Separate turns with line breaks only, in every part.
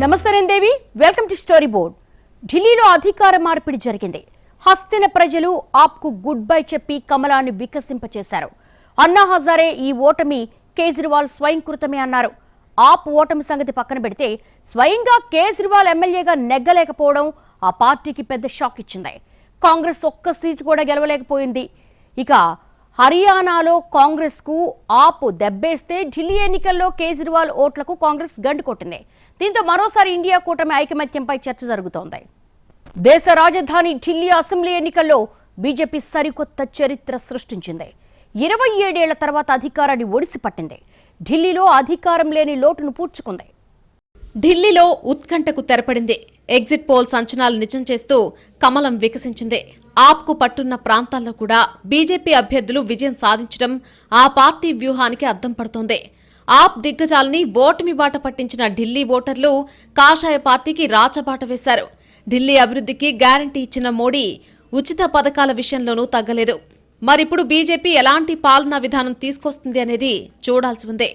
నమస్తే Devi welcome to story board. ఢిల్లీలో అధికార మార్పిడి జరిగింది. హస్తిన ప్రజలు ఆప్కు గుడ్ బై చెప్పి కమలాన్ని వికసింపచేశారు. అన్నా హజారే ఈ ఓటమి కేజ్రీవాల్ స్వయంకృతమే అన్నారు. ఆప్ ఓటమి సంగతి పక్కన పెడితే స్వయంగా కేజ్రీవాల్ ఎమ్మెల్యేగా నెగ్గలేకపోవడం ఆ పార్టీకి పెద్ద షాక్ ఇచ్చింది. కాంగ్రెస్ ఒక్క సీటు కూడా గెలవలేకపోయింది. ఇక హర్యానాలో కాంగ్రెస్కు ఆపు దెబ్బేస్తే ఢిల్లీ ఎన్నికల్లో కేజ్రీవాల్ ఓట్లకు కాంగ్రెస్ గండు కొట్టింది. దీంతో మరోసారి ఇండియా కూటమి ఐకమత్యంపై చర్చ జరుగుతోంది. దేశ రాజధాని ఢిల్లీ అసెంబ్లీ ఎన్నికల్లో బీజేపీ సరికొత్త చరిత్ర సృష్టించింది. ఇరవై ఏడేళ్ళ తర్వాత అధికారాన్ని ఒడిసి పట్టింది. ఢిల్లీలో అధికారం లేని లోటును పూడ్చుకుంది.
ఢిల్లీలో ఉత్కంఠకు తెరపడింది. ఎగ్జిట్ పోల్స్ అంచనాలు నిజం చేస్తూ కమలం వికసించింది. ఆప్కు పట్టున్న ప్రాంతాల్లో కూడా బీజేపీ అభ్యర్థులు విజయం సాధించడం ఆ పార్టీ వ్యూహానికి అద్దం పడుతోంది. ఆప్ దిగ్గజాలని ఓటమి బాట పట్టించిన ఢిల్లీ ఓటర్లు కాషాయ పార్టీకి రాచబాట వేశారు. ఢిల్లీ అభివృద్ధికి గ్యారంటీ ఇచ్చిన మోడీ ఉచిత పథకాల విషయంలోనూ తగ్గలేదు. మరిప్పుడు బీజేపీ ఎలాంటి పాలనా విధానం తీసుకొస్తుంది అనేది చూడాల్సి ఉంది.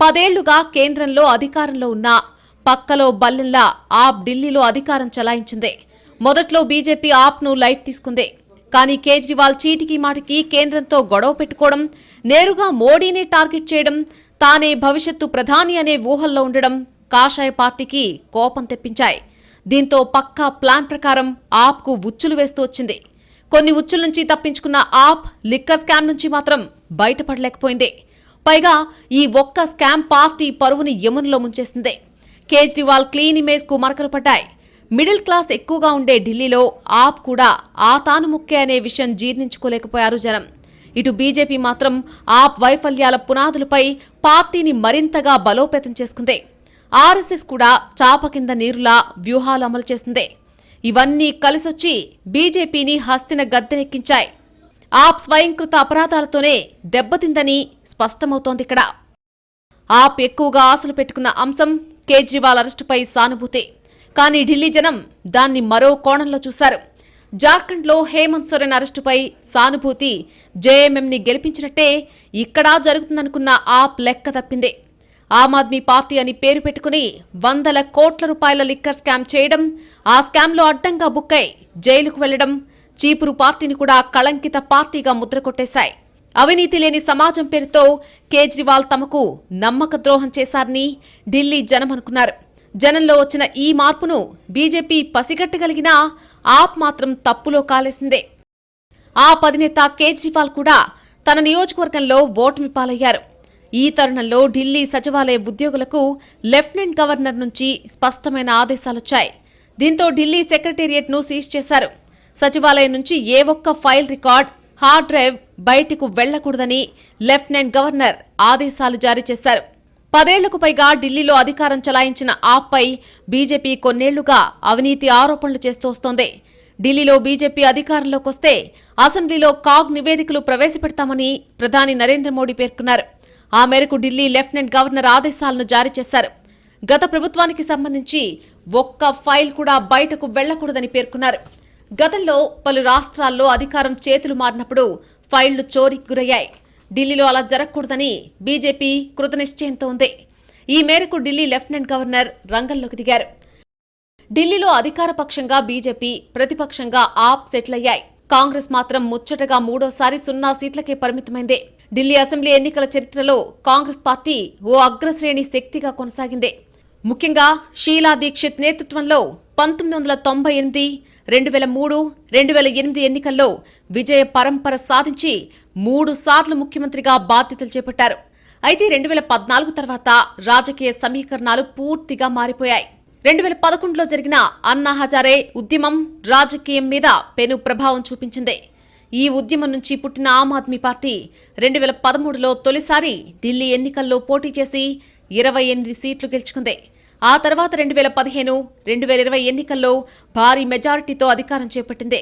పదేళ్ళుగా కేంద్రంలో అధికారంలో ఉన్న పక్కలో బల్లెంలా ఆప్ ఢిల్లీలో అధికారం చలాయించింది. మొదట్లో బీజేపీ ఆప్ను లైట్ తీసుకుంది. కానీ కేజ్రీవాల్ చీటికి మాటికి కేంద్రంతో గొడవ పెట్టుకోవడం నేరుగా మోడీని టార్గెట్ చేయడం తానే భవిష్యత్తు ప్రధాని అనే ఊహల్లో ఉండడం కాషాయ పార్టీకి కోపం తెప్పించాయి. దీంతో పక్కా ప్లాన్ ప్రకారం ఆప్కు ఉచ్చులు వేస్తూ వచ్చింది. కొన్ని ఉచ్చుల నుంచి తప్పించుకున్న ఆప్ లిక్కర్ స్కామ్ నుంచి మాత్రం బయటపడలేకపోయింది. పైగా ఈ ఒక్క స్కామ్ పార్టీ పరువుని యమునలో ముంచేసింది. కేజ్రీవాల్ క్లీన్ ఇమేజ్కు మరకలు పడ్డాయి. మిడిల్ క్లాస్ ఎక్కువగా ఉండే ఢిల్లీలో ఆప్ కూడా ఆ తాను ముక్కే అనే విషయం జీర్ణించుకోలేకపోయారు జనం. ఇటు బీజేపీ మాత్రం ఆప్ వైఫల్యాల పునాదులపై పార్టీని మరింతగా బలోపేతం చేసుకుంది. ఆర్ఎస్ఎస్ కూడా చాప కింద నీరులా వ్యూహాలు అమలు చేసింది. ఇవన్నీ కలిసొచ్చి బీజేపీని హస్తిన గద్దెనెక్కించాయి. ఆప్ స్వయంకృత అపరాధాలతోనే దెబ్బతిందని స్పష్టమవుతోంది ఇక్కడ. ఆప్ ఎక్కువగా ఆశలు పెట్టుకున్న అంశం కేజ్రీవాల్ అరెస్టుపై సానుభూతి. కానీ ఢిల్లీ జనం దాన్ని మరో కోణంలో చూశారు. జార్ఖండ్లో హేమంత్ సోరెన్ అరెస్టుపై సానుభూతి జేఎంఎంని గెలిపించినట్టే ఇక్కడా జరుగుతుందనుకున్న ఆప్ లెక్క తప్పింది. ఆమ్ ఆద్మీ పార్టీ అని పేరు పెట్టుకుని వందల కోట్ల రూపాయల లిక్కర్ స్కామ్ చేయడం ఆ స్కామ్లో అడ్డంగా బుక్కై జైలుకు వెళ్ళడం చీపురు పార్టీని కూడా కళంకిత పార్టీగా ముద్ర కొట్టేశాయి. అవినీతి లేని సమాజం పేరుతో కేజ్రీవాల్ తమకు నమ్మక ద్రోహం చేశారని ఢిల్లీ జనం అనుకున్నారు. జనంలో వచ్చిన ఈ మార్పును బీజేపీ పసిగట్టగలిగినా ఆప్ మాత్రం తప్పులో కాలేసిందే. ఆ పదినేత కేజ్రీవాల్ కూడా తన నియోజకవర్గంలో ఓటమి పాలయ్యారు. ఈ తరుణంలో ఢిల్లీ సచివాలయ ఉద్యోగులకు లెఫ్టినెంట్ గవర్నర్ నుంచి స్పష్టమైన ఆదేశాలొచ్చాయి. దీంతో ఢిల్లీ సెక్రటేరియట్ను సీజ్ చేశారు. సచివాలయం నుంచి ఏ ఒక్క ఫైల్ రికార్డ్ హార్డ్ డ్రైవ్ బయటకు వెళ్ళకూడదని లెఫ్టినెంట్ గవర్నర్ ఆదేశాలు జారీ చేశారు. పదేళ్ళకు పైగా ఢిల్లీలో అధికారం చలాయించిన ఆప్పై బీజేపీ కొన్నేళ్ళుగా అవినీతి ఆరోపణలు చేస్తూ వస్తోంది. ఢిల్లీలో బీజేపీ అధికారంలోకి వస్తే అసెంబ్లీలో కాగ్ నివేదికలు ప్రవేశపెడతామని ప్రధాని నరేంద్ర మోడీ పేర్కొన్నారు. ఆ మేరకు ఢిల్లీ లెఫ్టినెంట్ గవర్నర్ ఆదేశాలను జారీ చేశారు. గత ప్రభుత్వానికి సంబంధించి ఒక్క ఫైల్ కూడా బయటకు వెళ్ళకూడదని పేర్కొన్నారు. గతంలో పలు రాష్ట్రాల్లో అధికారం చేతులు మారినప్పుడు ఫైళ్ళు చోరీకి గురయ్యాయి. ఢిల్లీలో అలా జరగకూడదని బీజేపీ కృతనిశ్చయంతో ఉంది. ఈ మేరకు ఢిల్లీ లెఫ్టినెంట్ గవర్నర్ రంగంలోకి దిగారు. ఢిల్లీలో అధికార పక్షంగా బీజేపీ ప్రతిపక్షంగా ఆప్ సెటిల్ అయ్యాయి. కాంగ్రెస్ మాత్రం ముచ్చటగా మూడోసారి సున్నా సీట్లకే పరిమితమైంది. ఢిల్లీ అసెంబ్లీ ఎన్నికల చరిత్రలో కాంగ్రెస్ పార్టీ ఓ అగ్రశ్రేణి శక్తిగా కొనసాగింది. ముఖ్యంగా షీలా దీక్షిత్ నేతృత్వంలో పంతొమ్మిది వందల తొంభై ఎనిమిది రెండు వేల మూడు రెండు వేల ఎనిమిది ఎన్నికల్లో విజయ పరంపర సాధించి మూడు సార్లు ముఖ్యమంత్రిగా బాధ్యతలు చేపట్టారు. అయితే రెండు వేల పద్నాలుగు తర్వాత రాజకీయ సమీకరణాలు పూర్తిగా మారిపోయాయి. రెండు వేల పదకొండులో జరిగిన అన్నా హజారే ఉద్యమం రాజకీయం మీద పెను ప్రభావం చూపించింది. ఈ ఉద్యమం నుంచి పుట్టిన ఆమ్ ఆద్మీ పార్టీ రెండు వేల పదమూడులో తొలిసారి ఢిల్లీ ఎన్నికల్లో పోటీ చేసి ఇరవై ఎనిమిది సీట్లు గెలుచుకుంది. ఆ తర్వాత రెండు వేల పదిహేను రెండు వేల ఇరవై ఎన్నికల్లో భారీ మెజారిటీతో అధికారం చేపట్టింది.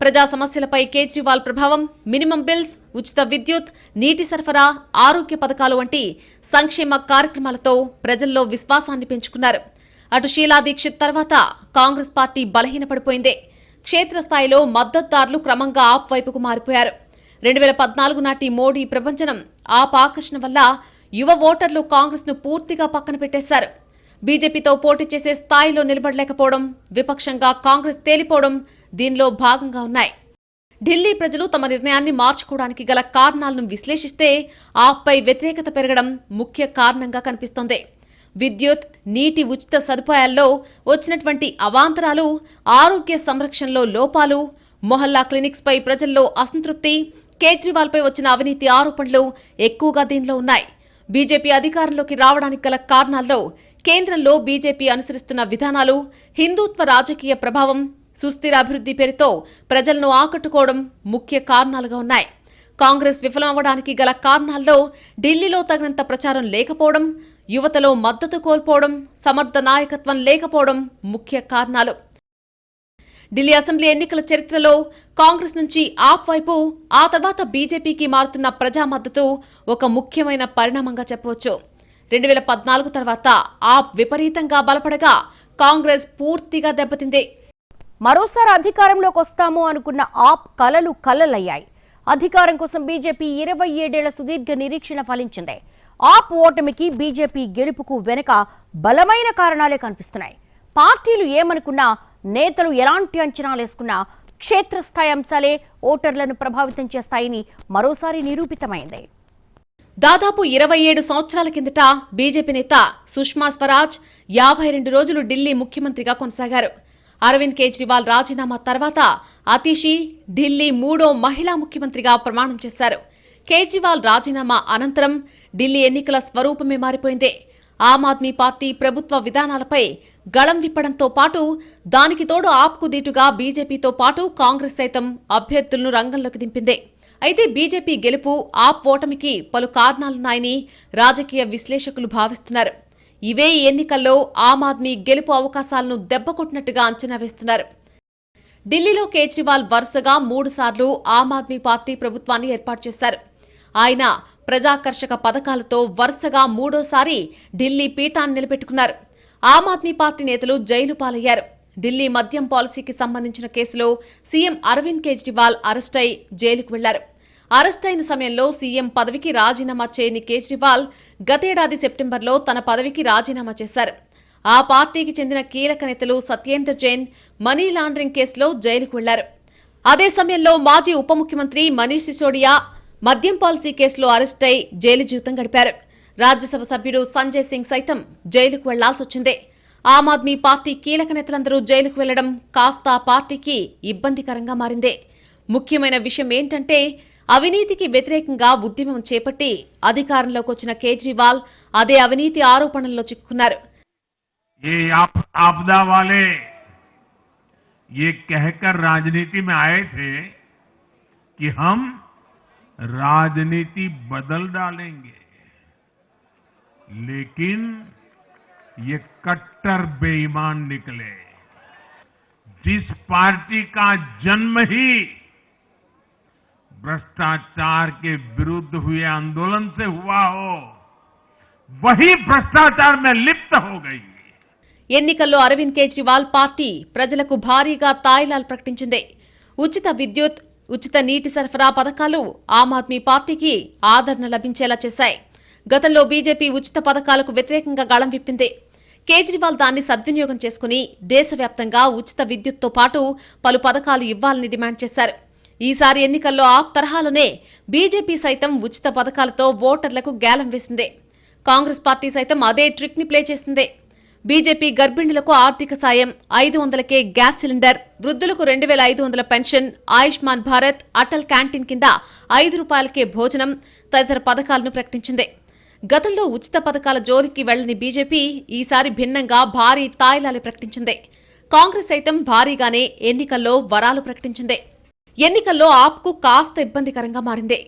ప్రజా సమస్యలపై కేజ్రీవాల్ ప్రభావం మినిమం బిల్స్ ఉచిత విద్యుత్ నీటి సరఫరా ఆరోగ్య పథకాలు వంటి సంక్షేమ కార్యక్రమాలతో ప్రజల్లో విశ్వాసాన్ని పెంచుకున్నారు. అటు షీలా దీక్షిత్ తర్వాత కాంగ్రెస్ పార్టీ బలహీనపడిపోయింది. క్షేత్రస్థాయిలో మద్దతుదారులు క్రమంగా ఆప్ వైపుకు మారిపోయారు. రెండు వేల పద్నాలుగు నాటి మోడీ ప్రపంచనం ఆప్ ఆకర్షణ వల్ల యువ ఓటర్లు కాంగ్రెస్ను పూర్తిగా పక్కన పెట్టేశారు. బీజేపీతో పోటీ చేసే స్థాయిలో నిలబడలేకపోవడం విపక్షంగా కాంగ్రెస్ తేలిపోవడం దీనిలో భాగంగా ఉన్నాయి. ఢిల్లీ ప్రజలు తమ నిర్ణయాన్ని మార్చుకోవడానికి గల కారణాలను విశ్లేషిస్తే ఆపై వ్యతిరేకత పెరగడం ముఖ్య కారణంగా కనిపిస్తోంది. విద్యుత్ నీటి ఉచిత సదుపాయాల్లో వచ్చినటువంటి అవాంతరాలు ఆరోగ్య సంరక్షణలో లోపాలు మొహల్లా క్లినిక్స్పై ప్రజల్లో అసంతృప్తి కేజ్రీవాల్పై వచ్చిన అవినీతి ఆరోపణలు ఎక్కువగా దీనిలో ఉన్నాయి. బీజేపీ అధికారంలోకి రావడానికి గల కారణాల్లో కేంద్రంలో బీజేపీ అనుసరిస్తున్న విధానాలు హిందూత్వ రాజకీయ ప్రభావం సుస్థిర అభివృద్ధి పేరుతో ప్రజలను ఆకట్టుకోవడం ముఖ్య కారణాలుగా ఉన్నాయి. కాంగ్రెస్ విఫలమవ్వడానికి గల కారణాల్లో ఢిల్లీలో తగినంత ప్రచారం లేకపోవడం యువతలో మద్దతు కోల్పోవడం సమర్థ నాయకత్వం లేకపోవడం ముఖ్య కారణాలు. ఢిల్లీ అసెంబ్లీ ఎన్నికల చరిత్రలో కాంగ్రెస్ నుంచి ఆప్ వైపు ఆ తర్వాత బీజేపీకి మారుతున్న ప్రజా మద్దతు ఒక ముఖ్యమైన పరిణామంగా చెప్పవచ్చు. రెండు వేల పద్నాలుగు తర్వాత ఆప్ విపరీతంగా బలపడగా కాంగ్రెస్ పూర్తిగా దెబ్బతింది.
మరోసారి అధికారంలోకి వస్తాము అనుకున్న ఆప్ కలలు కలలయ్యాయి. అధికారం కోసం బీజేపీ ఇరవై ఏడేళ్ళ సుదీర్ఘ నిరీక్షణ ఫలించింది. ఆప్ ఓటమికి బీజేపీ గెలుపుకు వెనుక బలమైన కారణాలే కనిపిస్తున్నాయి. పార్టీలు ఏమనుకున్నా నేతలు ఎలాంటి అంచనాలు వేసుకున్నా క్షేత్రస్థాయి అంశాలే ఓటర్లను ప్రభావితం చేస్తాయని మరోసారి నిరూపితమైంది.
దాదాపు ఇరవై ఏడు సంవత్సరాల కిందట బీజేపీ నేత సుష్మా స్వరాజ్ యాభై రెండు రోజులు ఢిల్లీ ముఖ్యమంత్రిగా కొనసాగారు. అరవింద్ కేజ్రీవాల్ రాజీనామా తర్వాత అతిషి ఢిల్లీ మూడో మహిళా ముఖ్యమంత్రిగా ప్రమాణం చేశారు. కేజ్రీవాల్ రాజీనామా అనంతరం ఢిల్లీ ఎన్నికల స్వరూపమే మారిపోయింది. ఆమ్ ఆద్మీ పార్టీ ప్రభుత్వ విధానాలపై గళం విప్పడంతో పాటు దానికి తోడు ఆప్కు దీటుగా బీజేపీతో పాటు కాంగ్రెస్ సైతం అభ్యర్థులను రంగంలోకి దింపింది. అయితే బీజేపీ గెలుపు ఆప్ ఓటమికి పలు కారణాలున్నాయని రాజకీయ విశ్లేషకులు భావిస్తున్నారు. ఇవే ఈ ఎన్నికల్లో ఆమ్ ఆద్మీ గెలుపు అవకాశాలను దెబ్బకొట్టినట్టుగా అంచనా వేస్తున్నారు. ఢిల్లీలో కేజ్రీవాల్ వరుసగా మూడుసార్లు ఆమ్ ఆద్మీ పార్టీ ప్రభుత్వాన్ని ఏర్పాటు చేశారు. ఆయన ప్రజాకర్షక పథకాలతో వరుసగా మూడోసారి ఢిల్లీ పీఠాన్ని నిలబెట్టుకున్నారు. ఆమ్ ఆద్మీ పార్టీ నేతలు జైలు పాలయ్యారు. ఢిల్లీ మద్యం పాలసీకి సంబంధించిన కేసులో సీఎం అరవింద్ కేజ్రీవాల్ అరెస్ట్ అయి జైలుకు వెళ్ళారు. అరెస్ట్ అయిన సమయంలో సీఎం పదవికి రాజీనామా చేయని కేజ్రీవాల్ గతేడాది సెప్టెంబర్లో తన పదవికి రాజీనామా చేశారు. ఆ పార్టీకి చెందిన కీలక నేతలు సత్యేందర్ జైన్ మనీ లాండరింగ్ కేసులో జైలుకు వెళ్ళారు. అదే సమయంలో మాజీ ఉప ముఖ్యమంత్రి మనీష్ సిసోడియా మద్యం పాలసీ కేసులో అరెస్ట్ అయి జైలు జీవితం గడిపారు. రాజ్యసభ సభ్యుడు సంజయ్ సింగ్ సైతం జైలుకు వెళ్ళాల్సి వచ్చింది. ఆమ్ ఆద్మీ పార్టీ కీలక నేతలందరూ జైలుకు వెళ్లడం కాస్త ఆ పార్టీకి ఇబ్బందికరంగా మారింది ముఖ్యమైన విషయం ఏంటంటే అవినీతికి వ్యతిరేకంగా ఉద్యమం చేపట్టి అధికారంలోకి వచ్చిన కేజ్రీవాల్ అదే అవినీతి ఆరోపణల్లో చిక్కుకున్నారు
ये आप, आपदा वाले ये कहकर राजनीति में आए थे कि हम राजनीति बदल डालेंगे लेकिन ये कट्टर बेईमान निकले जिस पार्टी का जन्म ही भ्रष्टाचार के विरुद्ध हुए आंदोलन से हुआ हो वही भ्रष्टाचार में लिप्त हो गई
ఎన్నికల్లో అరవింద్ కేజ్రీవాల్ పార్టీ ప్రజలకు భారీగా తాయిలాలు ప్రకటించింది ఉచిత విద్యుత్ ఉచిత నీటి సరఫరా పథకాలు ఆమ్ ఆద్మీ పార్టీకి ఆదరణ లభించేలా చేశాయి గతంలో బీజేపీ ఉచిత పథకాలకు వ్యతిరేకంగా గళం విప్పింది కేజ్రీవాల్ దాన్ని సద్వినియోగం చేసుకుని దేశవ్యాప్తంగా ఉచిత విద్యుత్తో పాటు పలు పథకాలు ఇవ్వాలని డిమాండ్ చేశారు. ఈసారి ఎన్నికల్లో ఆ తరహాలోనే బీజేపీ సైతం ఉచిత పథకాలతో ఓటర్లకు గ్యాలం వేసింది. కాంగ్రెస్ పార్టీ సైతం అదే ట్రిక్ని ప్లే చేసింది. బీజేపీ గర్భిణులకు ఆర్థిక సాయం ఐదు వందలకే గ్యాస్ సిలిండర్ వృద్ధులకు రెండు వేల ఐదు వందల పెన్షన్ ఆయుష్మాన్ భారత్ అటల్ క్యాంటీన్ కింద ఐదు రూపాయలకే భోజనం తదితర పథకాలను ప్రకటించింది. గతంలో ఉచిత పథకాల జోలికి వెళ్ళని బీజేపీ ఈసారి భిన్నంగా భారీ తాయిలాలు ప్రకటించింది. కాంగ్రెస్ సైతం భారీగానే ఎన్నికల్లో వరాలు ప్రకటించింది. ఎన్నికల్లో ఆప్కు కాస్త ఇబ్బందికరంగా మారింది.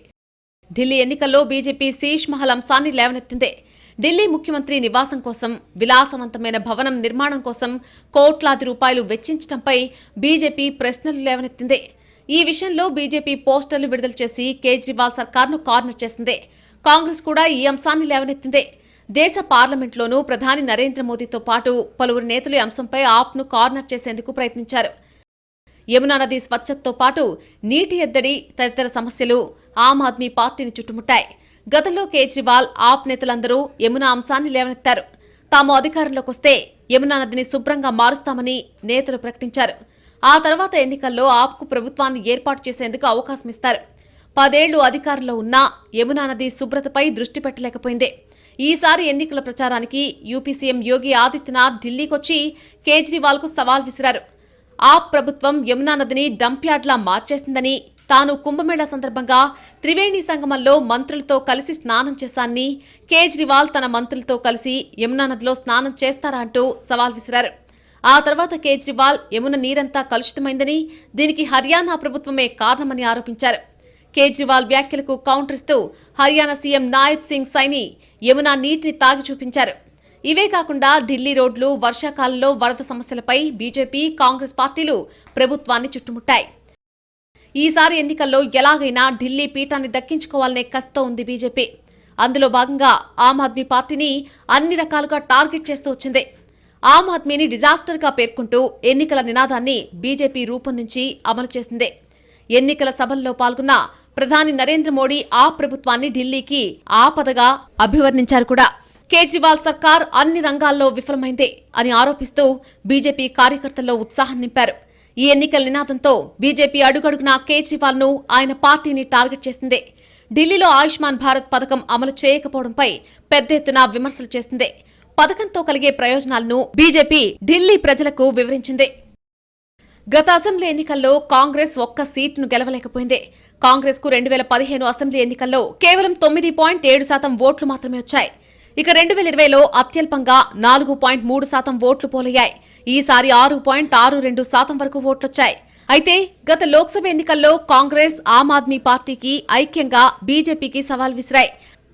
ఢిల్లీ ఎన్నికల్లో బీజేపీ శీష్ మహల్ అంశాన్ని లేవనెత్తింది. ఢిల్లీ ముఖ్యమంత్రి నివాసం కోసం విలాసవంతమైన భవనం నిర్మాణం కోసం కోట్లాది రూపాయలు వెచ్చించడంపై బీజేపీ ప్రశ్నలు లేవనెత్తింది. ఈ విషయంలో బీజేపీ పోస్టర్లు విడుదల చేసి కేజ్రీవాల్ సర్కార్ను కార్నర్ చేసింది. కాంగ్రెస్ కూడా ఈ అంశాన్ని లేవనెత్తింది. దేశ పార్లమెంట్లోనూ ప్రధాని నరేంద్ర మోదీతో పాటు పలువురు నేతలు ఈ అంశంపై ఆప్ను కార్నర్ చేసేందుకు ప్రయత్నించారు. యమునా నది స్వచ్ఛతతో పాటు నీటి ఎద్దడి తదితర సమస్యలు ఆమ్ ఆద్మీ పార్టీని చుట్టుముట్టాయి. గతంలో కేజ్రీవాల్ ఆప్ నేతలందరూ యమునా అంశాన్ని లేవనెత్తారు. తాము అధికారంలోకి వస్తే యమునా నదిని శుభ్రంగా మారుస్తామని నేతలు ప్రకటించారు. ఆ తర్వాత ఎన్నికల్లో ఆప్కు ప్రభుత్వాన్ని ఏర్పాటు చేసేందుకు అవకాశమిస్తారు పదేళ్ళు అధికారంలో ఉన్న యమునా నది శుభ్రతపై దృష్టి పెట్టలేకపోయింది. ఈసారి ఎన్నికల ప్రచారానికి యూపీ సీఎం యోగి ఆదిత్యనాథ్ ఢిల్లీకొచ్చి కేజ్రీవాల్కు సవాల్ విసిరారు. ఆప్ ప్రభుత్వం యమునా నదిని డంప్యార్డ్లా మార్చేసిందని తాను కుంభమేళా సందర్భంగా త్రివేణి సంగమంలో మంత్రులతో కలిసి స్నానం చేశానని కేజ్రీవాల్ తన మంత్రులతో కలిసి యమునా నదిలో స్నానం చేస్తారా అంటూ సవాల్ విసిరారు. ఆ తర్వాత కేజ్రీవాల్ యమున నీరంతా కలుషితమైందని దీనికి హర్యానా ప్రభుత్వమే కారణమని ఆరోపించారు. కేజ్రీవాల్ వ్యాఖ్యలకు కౌంటర్ ఇస్తూ హర్యానా సీఎం నాయబ్ సింగ్ సైని యమునా నీటిని తాగి చూపించారు. ఇవే కాకుండా ఢిల్లీ రోడ్లు వర్షాకాలంలో వరద సమస్యలపై బీజేపీ కాంగ్రెస్ పార్టీలు ప్రభుత్వాన్ని చుట్టుముట్టాయి. ఈసారి ఎన్నికల్లో ఎలాగైనా ఢిల్లీ పీఠాన్ని దక్కించుకోవాలనే కసితో ఉంది బీజేపీ. అందులో భాగంగా ఆమ్ ఆద్మీ పార్టీని అన్ని రకాలుగా టార్గెట్ చేస్తూ వచ్చింది. ఆమ్ ఆద్మీని డిజాస్టర్గా పేర్కొంటూ ఎన్నికల నినాదాన్ని బీజేపీ రూపొందించి అమలు చేసింది. ఎన్నికల సభల్లో పాల్గొన్న ప్రధాని నరేంద్ర మోడీ ఆ ప్రభుత్వాన్ని ఢిల్లీకి ఆపదగా అభివర్ణించారు కూడా. కేజ్రీవాల్ సర్కార్ అన్ని రంగాల్లో విఫలమైంది అని ఆరోపిస్తూ బీజేపీ కార్యకర్తల్లో ఉత్సాహం నింపారు. ఈ ఎన్నికల నినాదంతో బీజేపీ అడుగడుగునా కేజ్రీవాల్ను ఆయన పార్టీని టార్గెట్ చేసింది. ఢిల్లీలో ఆయుష్మాన్ భారత్ పథకం అమలు చేయకపోవడంపై పెద్ద ఎత్తున విమర్శలు చేసింది. పథకంతో కలిగే ప్రయోజనాలను బీజేపీ ఢిల్లీ ప్రజలకు వివరించింది. గత అసెంబ్లీ ఎన్నికల్లో కాంగ్రెస్ ఒక్క సీటును గెలవలేకపోయింది. కాంగ్రెస్కు రెండు వేల పదిహేను అసెంబ్లీ ఎన్నికల్లో కేవలం తొమ్మిది పాయింట్ ఏడు శాతం ఓట్లు మాత్రమే వచ్చాయి. ఇక రెండు వేల ఇరవైలో అత్యల్పంగా నాలుగు పాయింట్ మూడు శాతం ఓట్లు పోలయ్యాయి. ఈసారి ఆరు పాయింట్ ఆరు రెండు శాతం వరకు ఓట్లొచ్చాయి. అయితే గత లోక్సభ ఎన్నికల్లో కాంగ్రెస్ ఆమ్ ఆద్మీ పార్టీకి ఐక్యంగా బీజేపీకి సవాల్ విసిరాయి.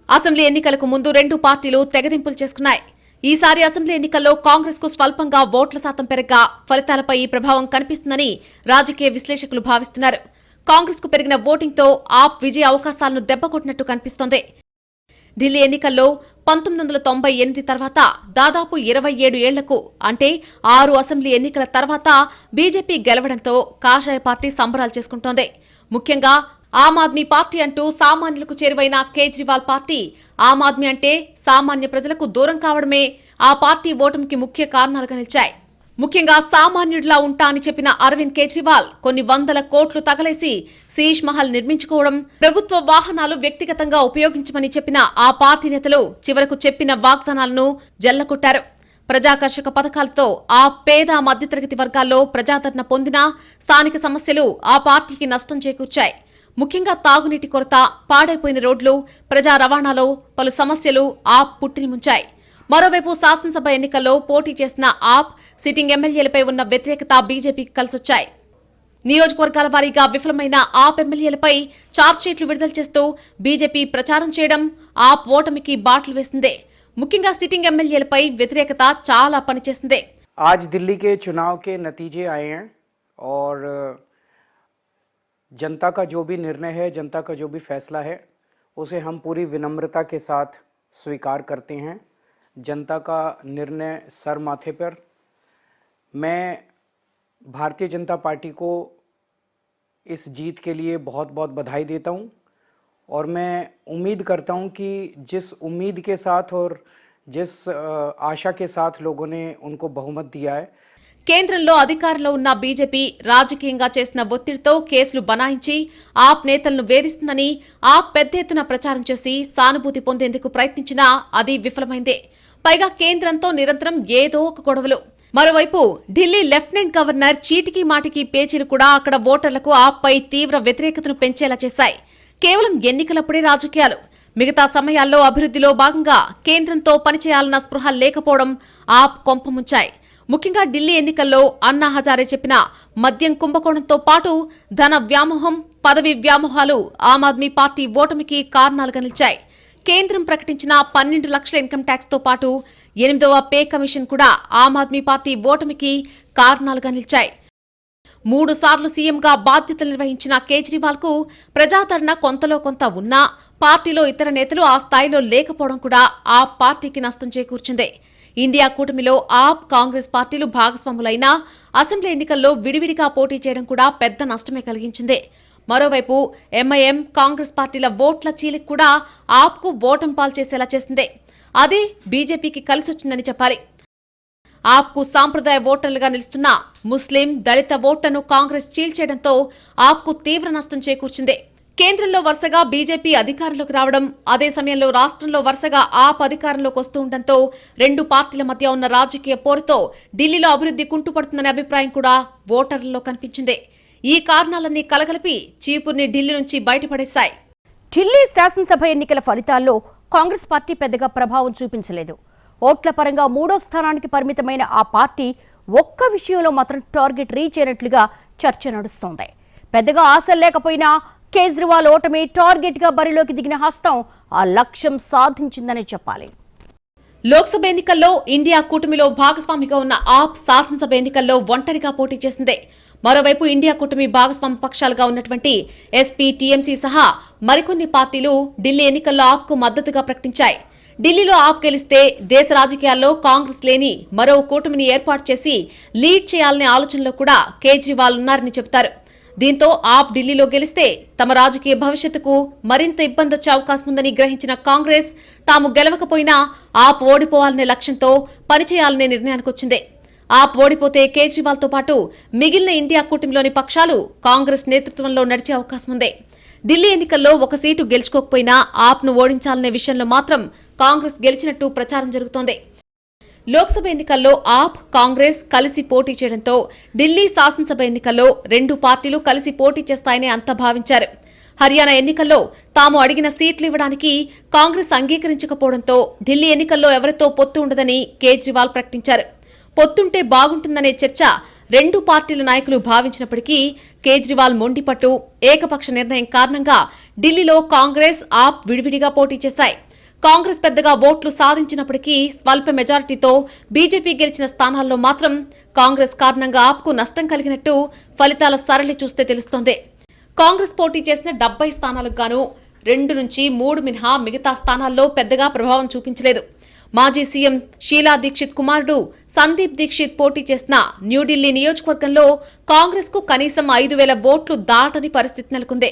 అసెంబ్లీ ఎన్నికలకు ముందు రెండు పార్టీలు తెగదింపులు చేసుకున్నాయి. ఈసారి అసెంబ్లీ ఎన్నికల్లో కాంగ్రెస్కు స్వల్పంగా ఓట్ల శాతం పెరగ్గా ఫలితాలపై ఈ ప్రభావం కనిపిస్తుందని రాజకీయ విశ్లేషకులు భావిస్తున్నారు. కాంగ్రెస్కు పెరిగిన ఓటింగ్తో ఆప్ విజయ అవకాశాలను దెబ్బకొట్టినట్టు కనిపిస్తోంది. ఢిల్లీ ఎన్నికల్లో పంతొమ్మిది వందల తొంభై ఎనిమిది తర్వాత దాదాపు ఇరవై ఏడు ఏళ్ళకు అంటే ఆరు అసెంబ్లీ ఎన్నికల తర్వాత బీజేపీ గెలవడంతో కాషాయ పార్టీ సంబరాలు చేసుకుంటోంది. ముఖ్యంగా ఆమ్ ఆద్మీ పార్టీ అంటూ సామాన్యులకు చేరువైన కేజ్రీవాల్ పార్టీ ఆమ్ ఆద్మీ అంటే సామాన్య ప్రజలకు దూరం కావడమే ఆ పార్టీ ఓటమికి ముఖ్య కారణాలుగా నిలిచాయి. ముఖ్యంగా సామాన్యుడిలా ఉంటా అని చెప్పిన అరవింద్ కేజ్రీవాల్ కొన్ని వందల కోట్లు తగలేసి శీష్ మహల్ నిర్మించుకోవడం ప్రభుత్వ వాహనాలు వ్యక్తిగతంగా ఉపయోగించమని చెప్పిన ఆ పార్టీ నేతలు చివరకు చెప్పిన వాగ్దానాలను జల్లకొట్టారు. ప్రజాకర్షక పథకాలతో ఆ పేద మధ్యతరగతి వర్గాల్లో ప్రజాదరణ పొందిన స్థానిక సమస్యలు ఆ పార్టీకి నష్టం చేకూర్చాయి. ముఖ్యంగా తాగునీటి కొరత పాడైపోయిన రోడ్లు ప్రజా రవాణాలో పలు సమస్యలు ఆ పుట్టిని ముంచాయి. మరోవైపు శాసనసభ ఎన్నికల్లో పోటీ చేసిన ఆప్ సిట్టింగ్ ఎమ్మెల్యేలపై ఉన్న వ్యతిరేకత బీజేపీకి కలిసొచ్చాయి నియోజకవర్గాల వారీగా విఫలమైన ఆప్ ఎమ్మెల్యేలపై ఛార్జ్షీట్లు విడుదల చేస్తూ బీజేపీ ప్రచారం చేయడం ఆప్ ఓటమికి బాటలు వేసింది ముఖ్యంగా సిట్టింగ్ ఎమ్మెల్యేలపై వ్యతిరేకత చాలా పనిచేసింది
आज दिल्ली के चुनाव के नतीजे आए हैं और जनता का जो भी निर्णय है जनता का जो भी फैसला है उसे हम पूरी विनम्रता के साथ स्वीकार करते हैं जनता का निर्णय सर माथे पर मैं भारतीय जनता पार्टी को इस जीत के लिए बहुत बहुत बधाई देता हूँ और मैं उम्मीद करता हूँ कि जिस उम्मीद के साथ और जिस अ, आशा के साथ लोगों ने उनको बहुमत दिया है
కేంద్రంలో అధికారంలో ఉన్న బీజేపీ రాజకీయంగా చేసిన ఒత్తిడితో కేసులు బనాయించి ఆప్ నేతలను వేధిస్తుందని ఆప్ పెద్ద ఎత్తున ప్రచారం చేసి సానుభూతి పొందేందుకు ప్రయత్నించినా అది విఫలమైందే పైగా కేంద్రంతో నిరంతరం ఏదో ఒక గొడవలు. మరోవైపు ఢిల్లీ లెఫ్టినెంట్ గవర్నర్ చీటికి మాటికి పేచీలు కూడా అక్కడ ఓటర్లకు ఆప్పై తీవ్ర వ్యతిరేకతను పెంచేలా చేశాయి. కేవలం ఎన్నికలప్పుడే రాజకీయాలు. మిగతా సమయాల్లో అభివృద్ధిలో భాగంగా కేంద్రంతో పనిచేయాలన్న స్పృహ లేకపోవడం ఆప్ కొంపముంచాయి ముఖ్యంగా ఢిల్లీ ఎన్నికల్లో అన్నా హజారే చెప్పిన మద్యం కుంభకోణంతో పాటు ధన వ్యామోహం పదవి వ్యామోహాలు ఆమ్ ఆద్మీ పార్టీ ఓటమికి కారణాలుగా నిలిచాయి. కేంద్రం ప్రకటించిన పన్నెండు లక్షల ఇన్కమ్ ట్యాక్స్తో పాటు ఎనిమిదవ పే కమిషన్ కూడా ఆమ్ ఆద్మీ పార్టీ ఓటమికి కారణాలుగా నిలిచాయి. మూడు సార్లు సీఎంగా బాధ్యతలు నిర్వహించిన కేజ్రీవాల్కు ప్రజాదరణ కొంతలో కొంత ఉన్నా పార్టీలో ఇతర నేతలు ఆ స్థాయిలో లేకపోవడం కూడా ఆ పార్టీకి నష్టం చేకూర్చింది. ఇండియా కూటమిలో ఆప్ కాంగ్రెస్ పార్టీలు భాగస్వాములైనా అసెంబ్లీ ఎన్నికల్లో విడివిడిగా పోటీ చేయడం కూడా పెద్ద నష్టమే కలిగించింది. మరోవైపు ఎంఐఎం కాంగ్రెస్ పార్టీల ఓట్ల చీలిక కూడా ఆప్కు ఓటం పాలు చేసేలా చేసింది. అదే బీజేపీకి కలిసొచ్చిందని చెప్పాలి. ఆప్కు సాంప్రదాయ ఓటర్లుగా నిలుస్తున్న ముస్లిం దళిత ఓట్లను కాంగ్రెస్ చీల్చేయడంతో ఆప్కు తీవ్ర నష్టం చేకూర్చింది. కేంద్రంలో వరుసగా బీజేపీ అధికారంలోకి రావడం అదే సమయంలో రాష్ట్రంలో వరుసగా ఆప్ అధికారంలోకి వస్తూ ఉండడంతో రెండు పార్టీల మధ్య ఉన్న రాజకీయ పోరుతో ఢిల్లీలో అభివృద్ధి కుంటుపడుతుందనే అభిప్రాయం కూడా ఓటర్లలో కనిపించింది. ఈ కారణాలన్నీ కలగలిపి చీపుర్ని ఢిల్లీ నుంచి బయటపడేశాయి.
ఢిల్లీ శాసనసభ ఎన్నికల ఫలితాల్లో కాంగ్రెస్ పార్టీ పెద్దగా ప్రభావం చూపించలేదు. ఓట్ల పరంగా మూడో స్థానానికి పరిమితమైన ఆ పార్టీ ఒక్క విషయంలో మాత్రం టార్గెట్ రీచ్ అయినట్లుగా చర్చ నడుస్తోంది. పెద్దగా ఆశలు లేకపోయినా కేజ్రీవాల్ ఓటమి టార్గెట్గా బరిలోకి దిగిన హస్తం ఆ లక్ష్యం సాధించిందనే చెప్పాలి.
లోక్సభ ఎన్నికల్లో ఇండియా కూటమిలో భాగస్వామిగా ఉన్న ఆప్ శాసనసభ ఎన్నికల్లో ఒంటరిగా పోటీ చేసింది మరోవైపు ఇండియా కూటమి భాగస్వామి పక్షాలుగా ఉన్నటువంటి ఎస్పీ టీఎంసీ సహా మరికొన్ని పార్టీలు ఢిల్లీ ఎన్నికల్లో ఆప్కు మద్దతుగా ప్రకటించాయి. ఢిల్లీలో ఆప్ గెలిస్తే దేశ రాజకీయాల్లో కాంగ్రెస్ లేని మరో కూటమిని ఏర్పాటు చేసి లీడ్ చేయాలనే ఆలోచనలో కూడా కేజ్రీవాల్ ఉన్నారని చెబుతారు. దీంతో ఆప్ ఢిల్లీలో గెలిస్తే తమ రాజకీయ భవిష్యత్తుకు మరింత ఇబ్బంది వచ్చే అవకాశం ఉందని గ్రహించిన కాంగ్రెస్ తాము గెలవకపోయినా ఆప్ ఓడిపోవాలనే లక్ష్యంతో పనిచేయాలనే నిర్ణయానికి వచ్చింది ఆప్ ఓడిపోతే కేజ్రీవాల్తో పాటు మిగిలిన ఇండియా కూటమిలోని పక్షాలు కాంగ్రెస్ నేతృత్వంలో నడిచే అవకాశం ఉంది ఢిల్లీ ఎన్నికల్లో ఒక సీటు గెలుచుకోకపోయినా ఆప్ను ఓడించాలనే విషయంలో మాత్రం కాంగ్రెస్ గెలిచినట్టు ప్రచారం జరుగుతోంది. లోక్సభ ఎన్నికల్లో ఆప్ కాంగ్రెస్ కలిసి పోటీ చేయడంతో ఢిల్లీ శాసనసభ ఎన్నికల్లో రెండు పార్టీలు కలిసి పోటీ చేస్తాయని అంతా భావించారు. హర్యానా ఎన్నికల్లో తాము అడిగిన సీట్లు ఇవ్వడానికి కాంగ్రెస్ అంగీకరించకపోవడంతో ఢిల్లీ ఎన్నికల్లో ఎవరితో పొత్తు ఉండదని కేజ్రీవాల్ ప్రకటించారు. పొత్తుంటే బాగుంటుందనే చర్చ రెండు పార్టీల నాయకులు భావించినప్పటికీ కేజ్రీవాల్ మొండిపట్టు ఏకపక్ష నిర్ణయం కారణంగా ఢిల్లీలో కాంగ్రెస్ ఆప్ విడివిడిగా పోటీ చేశాయి. కాంగ్రెస్ పెద్దగా ఓట్లు సాధించినప్పటికీ స్వల్ప మెజారిటీతో బీజేపీ గెలిచిన స్థానాల్లో మాత్రం కాంగ్రెస్ కారణంగా ఆప్కు నష్టం కలిగినట్టు ఫలితాల సరళి చూస్తే తెలుస్తోంది. కాంగ్రెస్ పోటీ చేసిన డెబ్బై స్థానాలకు గాను రెండు నుంచి మూడు మినహా మిగతా స్థానాల్లో పెద్దగా ప్రభావం చూపించలేదు. మాజీ సీఎం షీలా దీక్షిత్ కుమారుడు సందీప్ దీక్షిత్ పోటీ చేసిన న్యూఢిల్లీ నియోజకవర్గంలో కాంగ్రెస్కు కనీసం ఐదు వేల ఓట్లు దాటని పరిస్థితి నెలకొంది.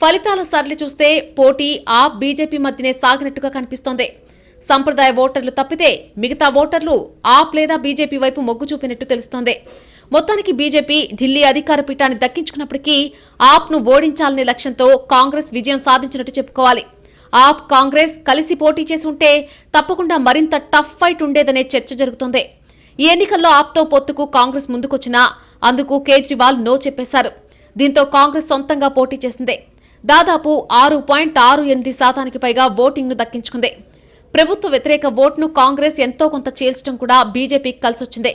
ఫలితాల సరళి చూస్తే పోటీ ఆ బీజేపీ మధ్యనే సాగినట్టుగా కనిపిస్తోంది. సంప్రదాయ ఓటర్లు తప్పితే మిగతా ఓటర్లు ఆప్ లేదా బీజేపీ వైపు మొగ్గు చూపినట్టు తెలుస్తోంది. మొత్తానికి బీజేపీ ఢిల్లీ అధికార పీఠాన్ని దక్కించుకున్నప్పటికీ ఆప్ను ఓడించాలనే లక్ష్యంతో కాంగ్రెస్ విజయం సాధించినట్టు చెప్పుకోవాలి. ఆప్ కాంగ్రెస్ కలిసి పోటీ చేసి ఉంటే తప్పకుండా మరింత టఫ్ ఫైట్ ఉండేదనే చర్చ జరుగుతోంది. ఈ ఎన్నికల్లో ఆప్తో పొత్తుకు కాంగ్రెస్ ముందుకొచ్చినా అందుకు కేజ్రీవాల్ నో చెప్పేశారు. దీంతో కాంగ్రెస్ సొంతంగా పోటీ చేసింది. దాదాపు ఆరు పాయింట్ ఆరు ఎనిమిది శాతానికి పైగా ఓటింగ్ను దక్కించుకుంది. ప్రభుత్వ వ్యతిరేక ఓట్ను కాంగ్రెస్ ఎంతో కొంత చీల్చడం కూడా బీజేపీకి కలిసొచ్చింది.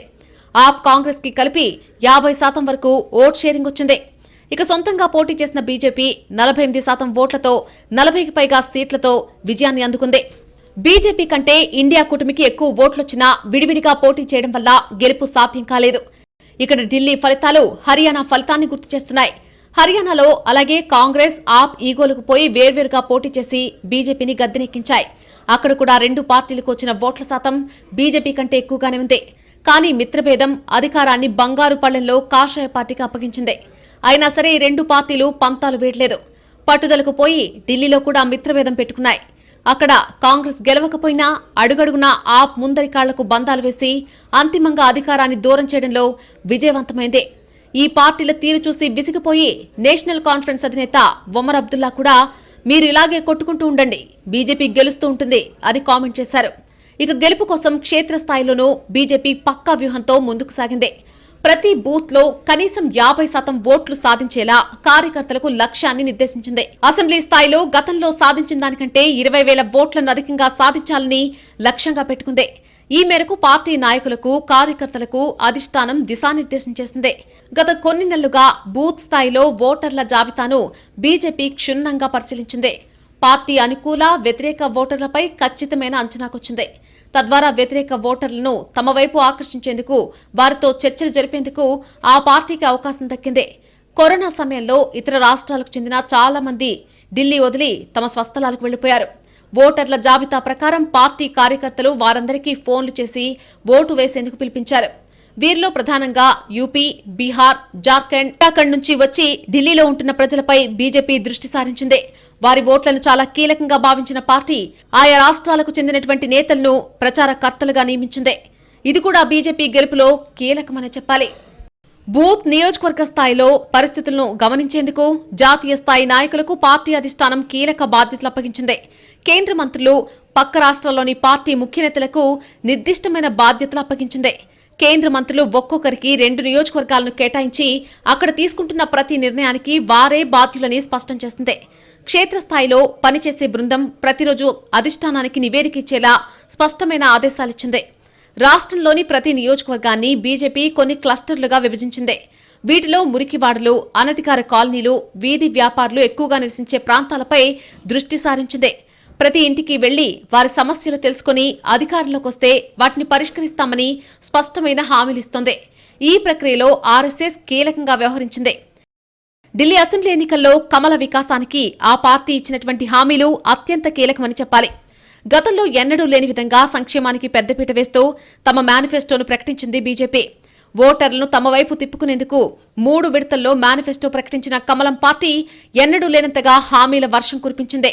ఆప్ కాంగ్రెస్కి కలిపి యాభై శాతం వరకు ఓట్ షేరింగ్ వచ్చింది ఇక సొంతంగా పోటీ చేసిన బీజేపీ నలభై ఎనిమిది శాతం ఓట్లతో నలభైకి పైగా సీట్లతో విజయాన్ని అందుకుంది. బీజేపీ కంటే ఇండియా కూటమికి ఎక్కువ ఓట్లొచ్చినా విడివిడిగా పోటీ చేయడం వల్ల గెలుపు సాధ్యం కాలేదు. ఇక్కడ ఢిల్లీ ఫలితాలు హర్యానా ఫలితాన్ని గుర్తు చేస్తున్నాయి. హర్యానాలో అలాగే కాంగ్రెస్ ఆప్ ఈగోలకు పోయి వేర్వేరుగా పోటీ చేసి బీజేపీని గద్దెనెక్కించాయి. అక్కడ కూడా రెండు పార్టీలకు వచ్చిన ఓట్ల శాతం బీజేపీ కంటే ఎక్కువగానే ఉంది. కానీ మిత్రభేదం అధికారాన్ని బంగారు పళ్ళెంలో కాషాయ పార్టీకి అప్పగించింది. అయినా సరే ఈ రెండు పార్టీలు పంతాలు వీడలేదు. పట్టుదలకు పోయి ఢిల్లీలో కూడా మిత్రభేదం పెట్టుకున్నాయి. అక్కడ కాంగ్రెస్ గెలవకపోయినా అడుగడుగునా ఆప్ ముందరి కాళ్ళకు బంధాలు వేసి అంతిమంగా అధికారాన్ని దూరం చేయడంలో విజయవంతమైంది. ఈ పార్టీల తీరు చూసి విసిగిపోయి నేషనల్ కాన్ఫరెన్స్ అధినేత ఒమర్ అబ్దుల్లా కూడా మీరు ఇలాగే కొట్టుకుంటూ ఉండండి బీజేపీ గెలుస్తూ ఉంటుంది అని కామెంట్ చేశారు. ఇక గెలుపు కోసం క్షేత్రస్థాయిలోనూ బీజేపీ పక్కా వ్యూహంతో ముందుకు సాగింది. ప్రతి బూత్లో కనీసం యాభై శాతం ఓట్లు సాధించేలా కార్యకర్తలకు లక్ష్యాన్ని నిర్దేశించింది. అసెంబ్లీ స్థాయిలో గతంలో సాధించిన దానికంటే ఇరవై వేల ఓట్లను అధికంగా సాధించాలని లక్ష్యంగా పెట్టుకుంది. ఈ మేరకు పార్టీ నాయకులకు కార్యకర్తలకు అధిష్టానం దిశానిర్దేశం చేసింది. గత కొన్ని నెలలుగా బూత్ స్థాయిలో ఓటర్ల జాబితాను బీజేపీ క్షుణ్ణంగా పరిశీలించింది. పార్టీ అనుకూల వ్యతిరేక ఓటర్లపై ఖచ్చితమైన అంచనాకొచ్చింది. తద్వారా వ్యతిరేక ఓటర్లను తమ వైపు ఆకర్షించేందుకు వారితో చర్చలు జరిపేందుకు ఆ పార్టీకి అవకాశం దక్కింది. కరోనా సమయంలో ఇతర రాష్ట్రాలకు చెందిన చాలా మంది ఢిల్లీ వదిలి తమ స్వస్థలాలకు వెళ్ళిపోయారు ఓటర్ల జాబితా ప్రకారం పార్టీ కార్యకర్తలు వారందరికీ ఫోన్లు చేసి ఓటు వేసేందుకు పిలిపించారు. వీరిలో ప్రధానంగా యూపీ బీహార్ జార్ఖండ్ ఉత్తరాఖండ్ నుంచి వచ్చి ఢిల్లీలో ఉంటున్న ప్రజలపై బీజేపీ దృష్టి సారించింది. వారి ఓట్లను చాలా కీలకంగా భావించిన పార్టీ ఆయా రాష్ట్రాలకు చెందినటువంటి నేతలను ప్రచారకర్తలుగా నియమించిందే. ఇది కూడా బీజేపీ గెలుపులో కీలకమని చెప్పాలి. బూత్ నియోజకవర్గ స్థాయిలో పరిస్థితులను గమనించేందుకు జాతీయ స్థాయి నాయకులకు పార్టీ అధిష్టానం కీలక బాధ్యతలు అప్పగించింది. కేంద్ర మంత్రులు పక్క రాష్ట్రాల్లోని పార్టీ ముఖ్య నేతలకు నిర్దిష్టమైన బాధ్యతలు అప్పగించింది. కేంద్ర మంత్రులు ఒక్కొక్కరికి రెండు నియోజకవర్గాలను కేటాయించి అక్కడ తీసుకుంటున్న ప్రతి నిర్ణయానికి వారే బాధ్యులని స్పష్టం చేసింది. క్షేత్రస్థాయిలో పనిచేసే బృందం ప్రతిరోజు అధిష్టానానికి నివేదిక ఇచ్చేలా స్పష్టమైన ఆదేశాలిచ్చింది. రాష్ట్రంలోని ప్రతి నియోజకవర్గాన్ని బీజేపీ కొన్ని క్లస్టర్లుగా విభజించింది. వీటిలో మురికివాడలు అనధికార కాలనీలు వీధి వ్యాపారులు ఎక్కువగా నివసించే ప్రాంతాలపై దృష్టి సారించింది. ప్రతి ఇంటికి వెళ్ళి వారి సమస్యలు తెలుసుకుని అధికారంలోకి వస్తే వాటిని పరిష్కరిస్తామని స్పష్టమైన హామీలిస్తోంది. ఈ ప్రక్రియలో ఆర్ఎస్ఎస్ కీలకంగా వ్యవహరించింది. ఢిల్లీ అసెంబ్లీ ఎన్నికల్లో కమల వికాసానికి ఆ పార్టీ ఇచ్చినటువంటి హామీలు అత్యంత కీలకమని చెప్పాలి. గతంలో ఎన్నడూ లేని విధంగా సంక్షేమానికి పెద్దపీట వేస్తూ తమ మేనిఫెస్టోను ప్రకటించింది బీజేపీ. ఓటర్లను తమ వైపు తిప్పుకునేందుకు మూడు విడతల్లో మేనిఫెస్టో ప్రకటించిన కమలం పార్టీ ఎన్నడూ లేనంతగా హామీల వర్షం కురిపించింది.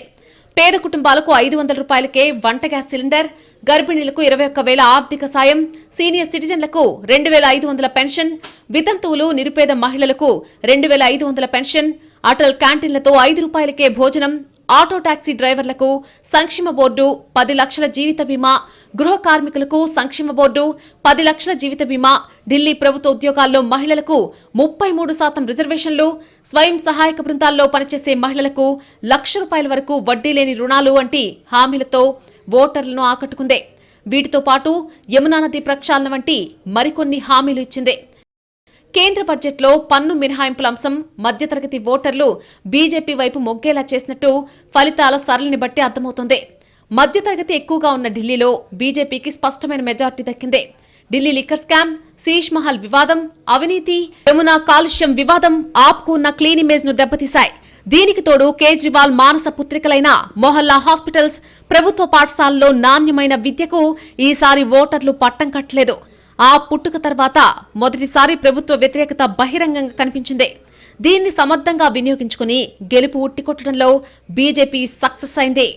పేద కుటుంబాలకు ఐదు వందల రూపాయలకే వంట గ్యాస్ సిలిండర్ గర్భిణీలకు ఇరవై ఒక్క వేల ఆర్థిక సాయం సీనియర్ సిటిజన్లకు రెండు వేల ఐదు వందల పెన్షన్ వితంతువులు నిరుపేద మహిళలకు రెండు వేల ఐదు వందల పెన్షన్ అటల్ క్యాంటీన్లతో ఐదు రూపాయలకే భోజనం ఆటో టాక్సీ డ్రైవర్లకు సంక్షేమ బోర్డు పది లక్షల జీవిత బీమా గృహ కార్మికులకు సంక్షేమ బోర్డు పది లక్షల జీవిత బీమా ఢిల్లీ ప్రభుత్వ ఉద్యోగాల్లో మహిళలకు ముప్పై మూడు శాతం రిజర్వేషన్లు స్వయం సహాయక బృందాల్లో పనిచేసే మహిళలకు లక్ష రూపాయల వరకు వడ్డీ లేని రుణాలు వంటి హామీలతో ఓటర్లను ఆకట్టుకుంది. వీటితో పాటు యమునా నది ప్రక్షాళన వంటి మరికొన్ని హామీలు ఇచ్చింది. కేంద్ర బడ్జెట్లో పన్ను మినహాయింపుల అంశం మధ్యతరగతి ఓటర్లు బీజేపీ వైపు మొగ్గేలా చేసినట్టు ఫలితాల సరళిని బట్టి అర్థమవుతోంది. మధ్యతరగతి ఎక్కువగా ఉన్న ఢిల్లీలో బీజేపీకి స్పష్టమైన మెజార్టీ దక్కిందే. ఢిల్లీ లిక్కర్ స్కామ్ శీష్ మహల్ వివాదం అవినీతి యమునా కాలుష్యం వివాదం ఆప్కు ఉన్న క్లీన్ ఇమేజ్ను దెబ్బతీశాయి. దీనికి తోడు కేజ్రీవాల్ మానస పుత్రికలైన మొహల్లా హాస్పిటల్స్ ప్రభుత్వ పాఠశాలల్లో నాణ్యమైన విద్యకు ఈసారి ఓటర్లు పట్టం కట్టలేదు. ఆ పుట్టుక తర్వాత మొదటిసారి ప్రభుత్వ వ్యతిరేకత బహిరంగంగా కనిపించింది. దీన్ని సమర్థంగా వినియోగించుకుని గెలుపు ఉట్టికొట్టడంలో బీజేపీ సక్సెస్ అయింది.